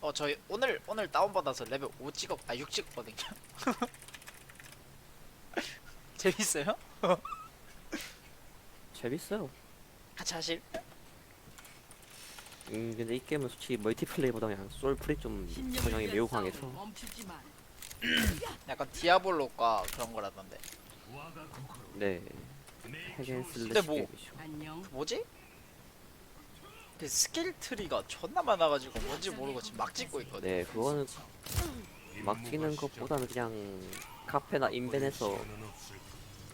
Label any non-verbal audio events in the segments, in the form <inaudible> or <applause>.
어 저희 오늘 오늘 다운 받아서 레벨 5 찍었 아 6 찍었거든요. <laughs> 재밌어요? <laughs> 재밌어요. 같이 하실? 음 근데 이 게임은 솔직히 멀티플레이보다 그냥 솔플이 좀 성향이 매우 강해서. 약간 디아블로과 그런 거라던데. 네 핵앤 슬래시 근데 뭐- 게임이죠. 안녕. 뭐지? 그 스킬 트리가 존나 많아가지고 뭔지 모르고 지금 막 찍고 있거든. 네 그거는 막 뛰는 것보다는 그냥 카페나 인벤에서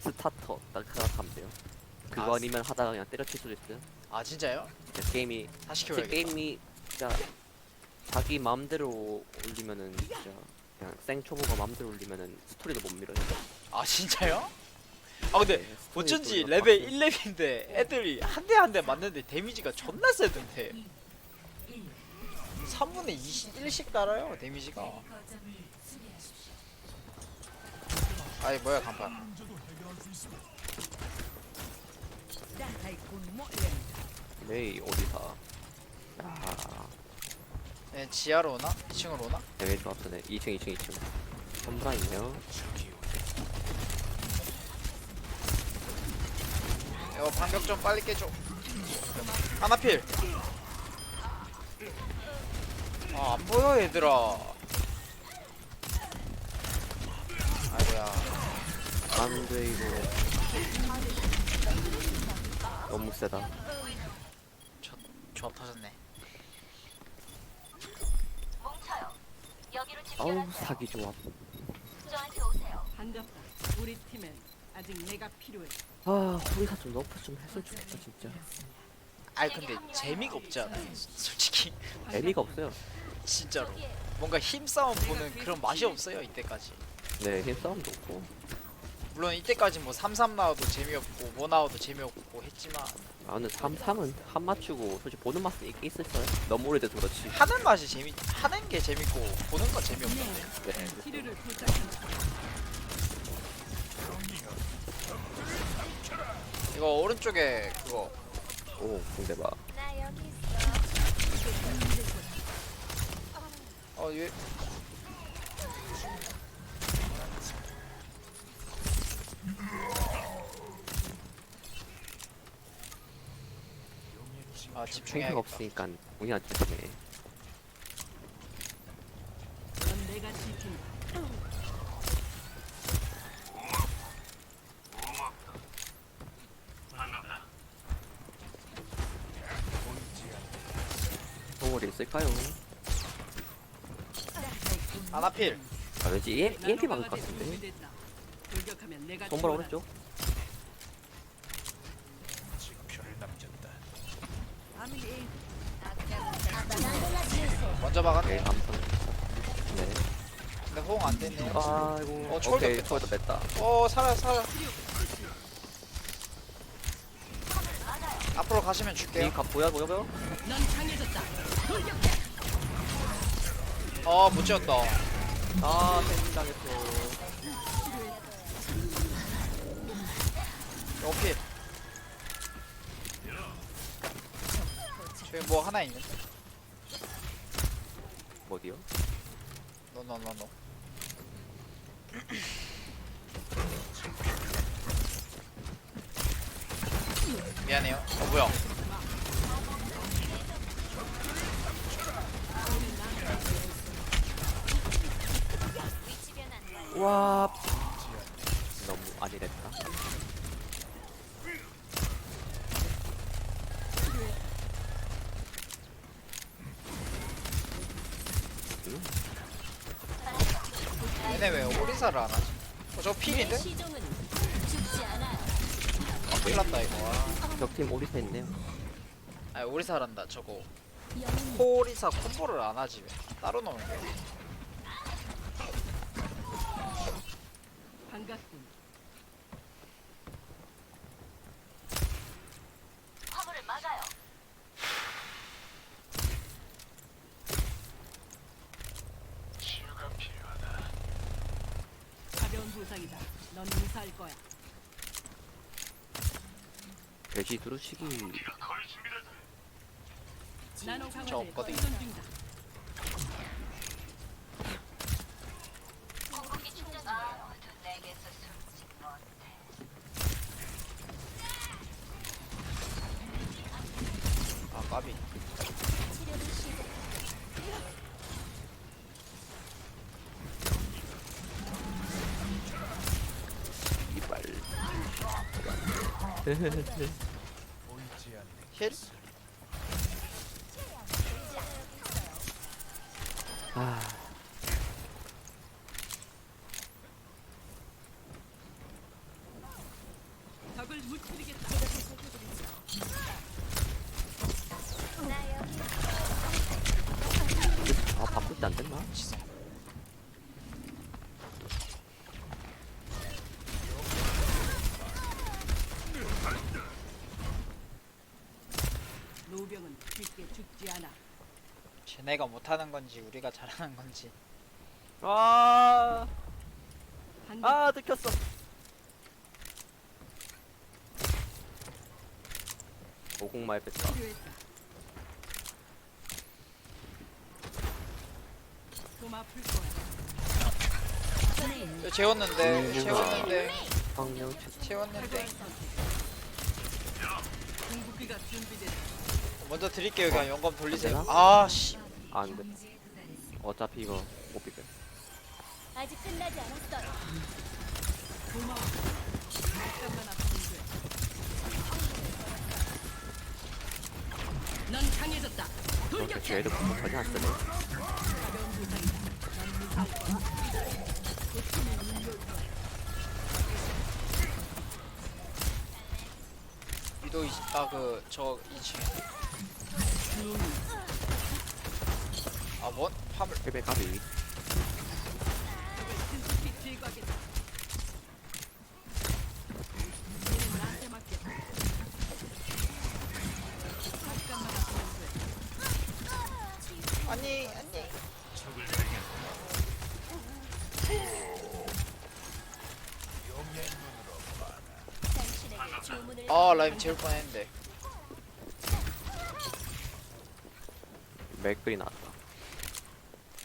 스타터 딱 생각하면 돼요. 그거 아, 아니면 하다가 그냥 때려칠 수도 있어요. 아 진짜요? 근데 게임이 다시 제 키워야겠다. 게임이 진짜 자기 마음대로 올리면은 진짜 그냥 생초보가 마음대로 올리면은 스토리도 못 밀어요. 아 진짜요? 아 근데 네, 어쩐지 막 레벨 빡세요. 1렙인데 애들이 한 대 한 대 맞는데 데미지가 존나 세던데 3분의 20, 1씩 달아요 데미지가 아이 뭐야 간판 메이 어디서? 야 네, 지하로 오나? 2층으로 오나? 대회 조합전에 2층 2층 2층. 선브라 있네요. 이거 반격 좀 빨리 깨줘 하나필 아 안보여 얘들아 아이고야 안돼 이거 너무 세다. 조합 터졌네 뭉쳐요. 여기로 아우 집결하세요. 사기 조합. 저한테 오세요. 반갑다. 우리 팀엔 아직 내가 필요해. 아 호리사 좀 너프 좀 했으면 좋겠다 진짜. 아이 근데 재미가 없지 않아요 솔직히 재미가 없어요. 진짜로 뭔가 힘싸움 보는 그런 맛이 없어요 이때까지 네 힘싸움도 없고. 물론 이때까지 뭐 33 나와도 재미없고 뭐 나와도 재미없고 했지만 아 근데 3-3은 한 맞추고 솔직히 보는 맛은 있긴 있었어요. 너무 오래돼서 그렇지. 하는 맛이 재미 하는 게 재밌고 보는 건 재미없던데 네. 치료를 도착한다. 이거 오른쪽에 그거 오 공대봐. 나 여기 있어. 어 얘. 아 집중해야겠다 없으니까 공이 안 찍히네. 넌 내가 지킨다. 동물이 있을까요? 아나필 아 왠지 EM, EMP 막을 것 같은데. 손보라. 오른쪽. 먼저 오케이 감성. 네. 근데 호응 안 됐네 아이고. 어, 초월도 오케이 뺐다. 초월도 뺐다. 어 살아 살아 앞으로 가시면 줄게요 이갑 보여 보여 보여? 넌 강해졌다. 어못 지었다 아 땡긴 당했어. 오필 저기 뭐 하나 있는데 어디요? 노노노노 미안해요 어 뭐야. 와. 너무 아니랬다. 얘네 왜 오리사를 안 하지 어 저거 필인데? 시종은 죽지 않아요. 아 큰일 났다 이거 아, 적팀 오리사 있네요. 아 오리사란다 저거 코오리사 콤보를 안 하지 왜 따로 넣는 거야 반갑군. 화물을 막아요. 가벼운 부상이다. 넌 무사할 거야. 돼지 두루치기. 저 없거든 힐? 아, 적을 무찌르겠다. 나 여기 아 바쁠 때 안 됐나? 노병은 쉽게 죽지 않아. 쟤네가 못하는 건지 우리가 잘하는 건지 아, 한아 들켰어. 뺐다. 필요했다. 좀 아플 거야. 이거 재웠는데 최 재웠는데 궁극기가 준비됐다. 먼저 드릴게요 그냥 영감 돌리세요? 아씨 안 돼. 어차피 이거 못 비벼. 아직 끝나지 않았어요. 돼. 넌 강해졌다. 그렇게 돌격해. 쟤도 공격하지 않 쓰네. 가벼운 부상이다. 넌 무사할 거야. 위도 아그 저 2층에 아 뭔 화물 패배 가비. 아프면 돼. 아니 아니 당신에게 주문을 아 라임 재울 뻔했는데 맥글이 나왔다.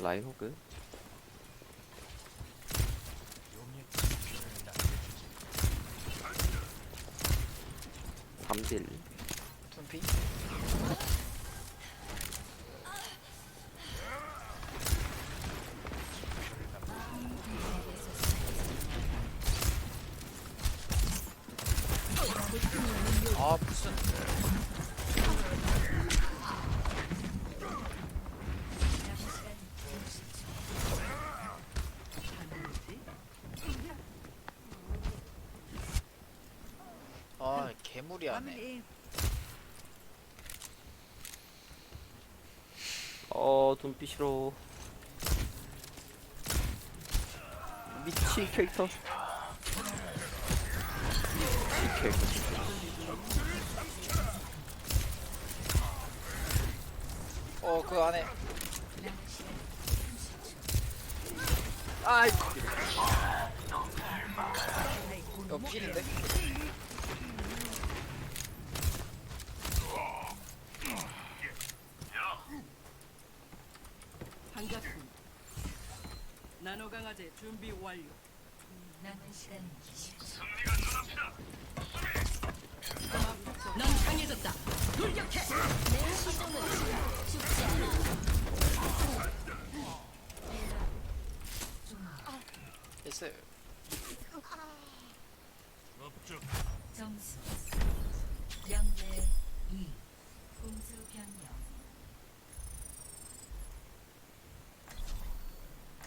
라인 호그. 삼딜. 둔피 아 무슨 아 개무리하네 어, 눈빛으로. 미친 캐릭터. 미친 캐릭터. 진짜. 어그 안에 아이, 이거 필인데 반갑군. 나노 강화제 준비 완료. 넌 강해졌다. 돌격해. 내 시종은 죽지 않아. 됐어요 점수 0대 2 공수 변경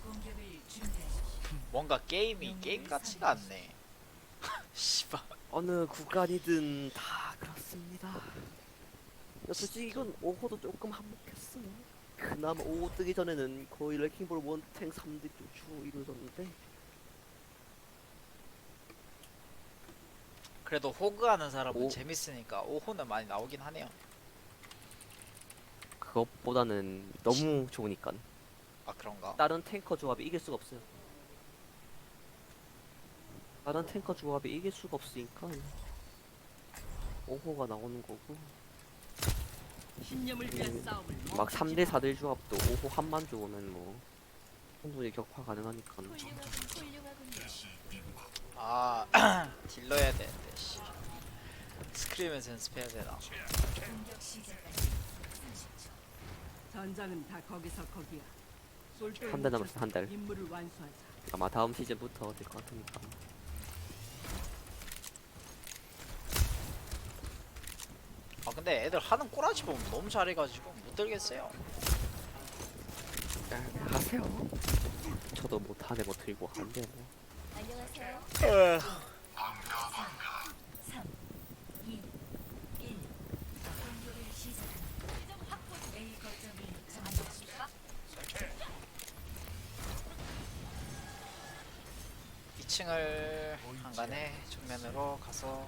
공격을 준비하십시오 뭔가 게임이 게임 같지가 않네 <laughs> 씨발 어느 구간이든 다 그렇습니다. 야, 솔직히 이건 5호도 조금 한몫했어. 그나마 5호 뜨기 전에는 거의 레킹볼 원탱 3대 주로 이루어졌는데 그래도 호그 하는 사람은 오. 재밌으니까 5호는 많이 나오긴 하네요 그것보다는 너무 좋으니까 아 그런가? 다른 탱커 조합이 이길 수가 없어요. 다른 탱커 조합이 이길 수가 없으니까 5호가 나오는 거고 신념을 위한 싸움을 막 3대 4대 조합도 5호 한만 좋으면 뭐 충분히 격파 가능하니까. 아 딜러 해야 되는데 씨 스크림에서 연습해야 되나 공격 시작까지 30초 전장은 다 거기서 거기야. 한달 남았어, 한 달. 임무를 완수하자. 아마 다음 시즌부터 될 것 같으니까 근데 애들 하는 꼬라지 보면 너무 잘해가지고 못 들겠어요 야, 하세요. 저도 못하네 뭐 들고 한데 뭐. 안녕하세요. 3, 2, 1. 공격을 시작합니다. A 거점이 점령합니다. 2층을 한간에 정면으로 가서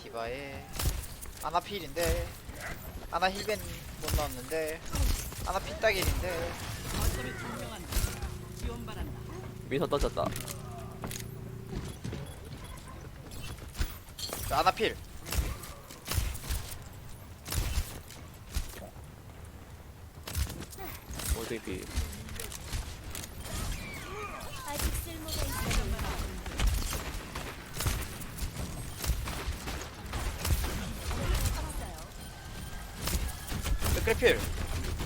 디바에 아나필인데 아나 힐벤 못 넣었는데 아나 핏따길인데 거점이 분명한다. 지원 바란다. 민선 던졌다. 아나필 어 맥크리필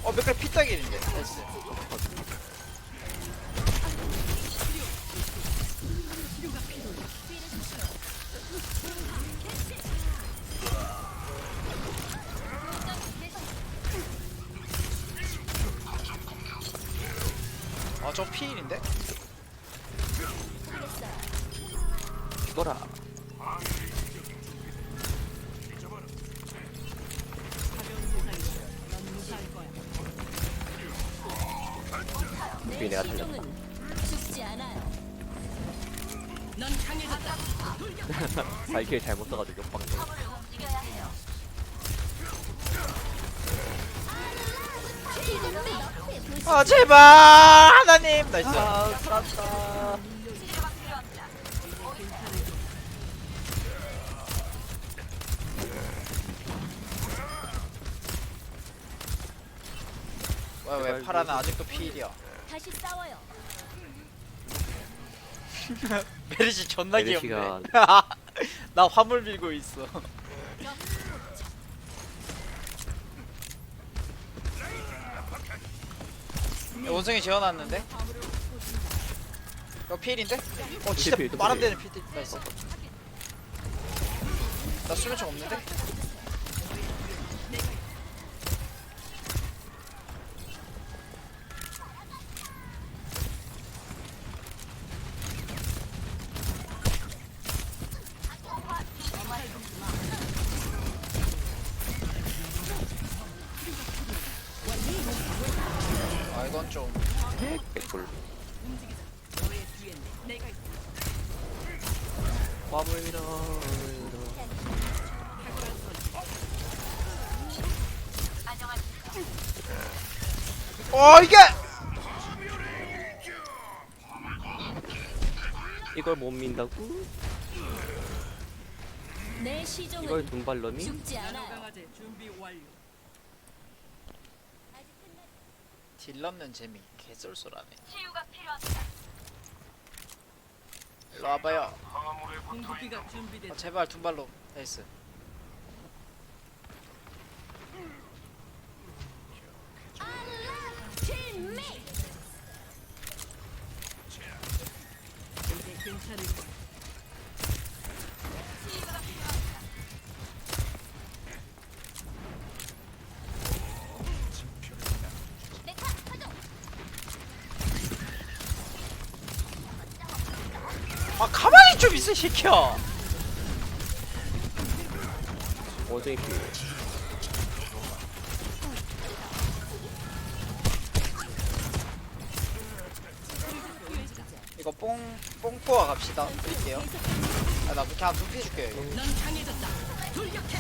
어 맥크리 핏따길인데 나이스 아저 피일인데? 죽어라. 내 내가 살렸다. <laughs> 발길 잘못 써가지고 보시 아 제발! 하나님! 나이스 아, 살았다. 왜 왜 파라는 아직도 피일이야 다시 싸워요. <laughs> 메리시 존나 귀엽네 <laughs> 나 화물 밀고 있어 야, 원숭이 재워놨는데? 이거 피일인데? 어 진짜 필, 또 말안 필. 되는 피일 나이스 나 수면총 없는데? 어 이게! 이걸 못 민다고? 내 이걸 시종은 눈발놈이? 죽지 나노 않아요. 강화제 준비 완료. 아직 끝나 딜 넣는 재미 개쏠쏠하네. 일로 와봐요 어, 준비됐다. 제발 둔발로 나이스 이제 괜찮을 거야. 메카 파동. 아 가만히 좀 있어 이 새끼야 어제 그 이거 뽕 뽕뽀아 갑시다 드릴게요 아 나 그냥 눈피 줄게요 이거 넌 강해졌다. 돌격해.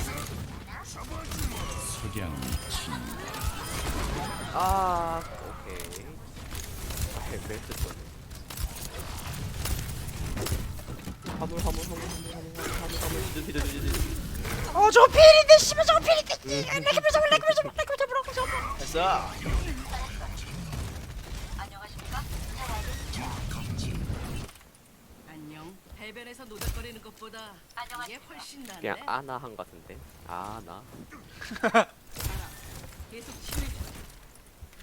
아, 오케이. 아, 벨트 쏘네. 화물, 화물, 화물, 화물, 화물, 화물, 화물, 지들, 지들, 지들, 지들. 어저 필인데 씨발 저거 필인데 레크비 잡아 레크비 잡아 레크비 잡아 레크비 잡아 됐어 안녕. 해변에서 노닥거리는 것보다 이게 훨씬 낫네. 그냥 아나 한 것 같은데. 아나. <laughs> 계속 치료해.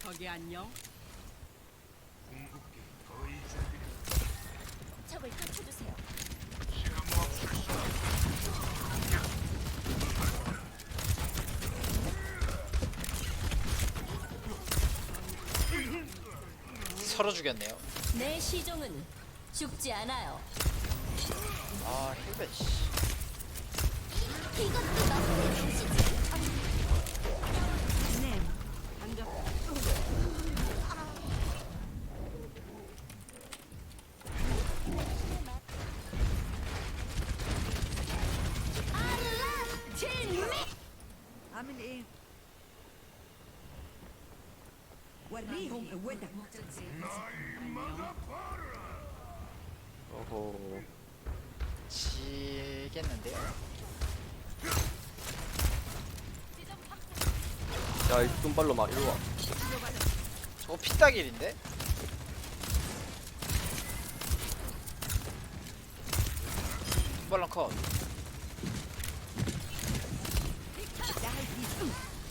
거기 안녕. 적을 쫓아주세요. 서로 죽였네요 내 시종은 죽지 않아요. 아 힐벤 씨 이것도 너의 도시지. 네. 반갑 وريهم قوتك 목적지 어허 지겠는데요 야이 뚱발로 막 이리와 저거 피따길인데? bal랑 컷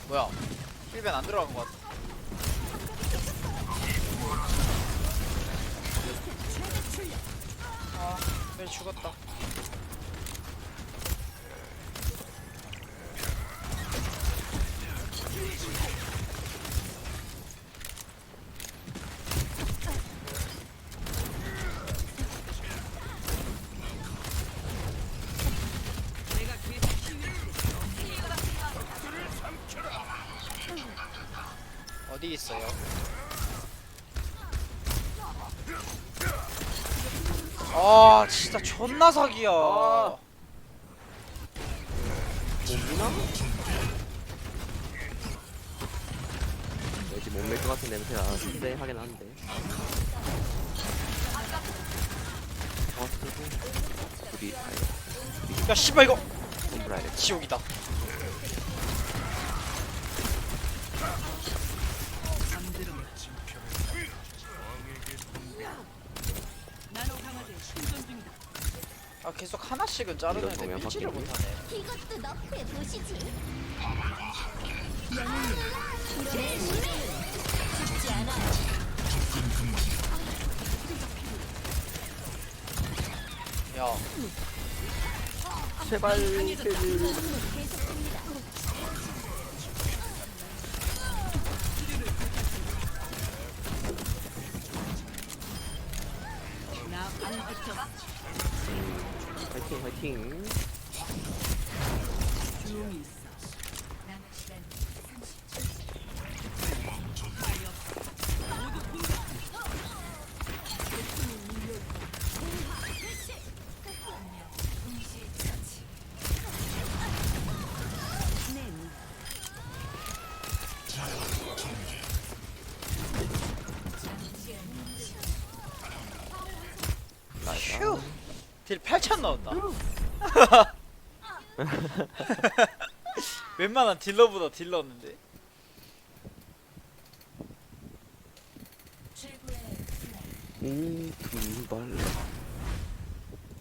뭐야 힐벤 안 들어간 것 같아 아, 죽었다. 어디 있어요? 아, 진짜 존나 사기야. 아. 몸이나? 왠지 몸밀 것 같은 냄새가 쎄하긴 한데 우리 아예 야, 씨발 이거 지옥이다. 아, 계속 하나씩은 자르는데 이거 밀지를 바뀌네. 못하네. 이것도. 내 죽지 않아요. 야, 제발 딜 8천 넣었다. 웬만한 딜러보다 딜 넣었는데.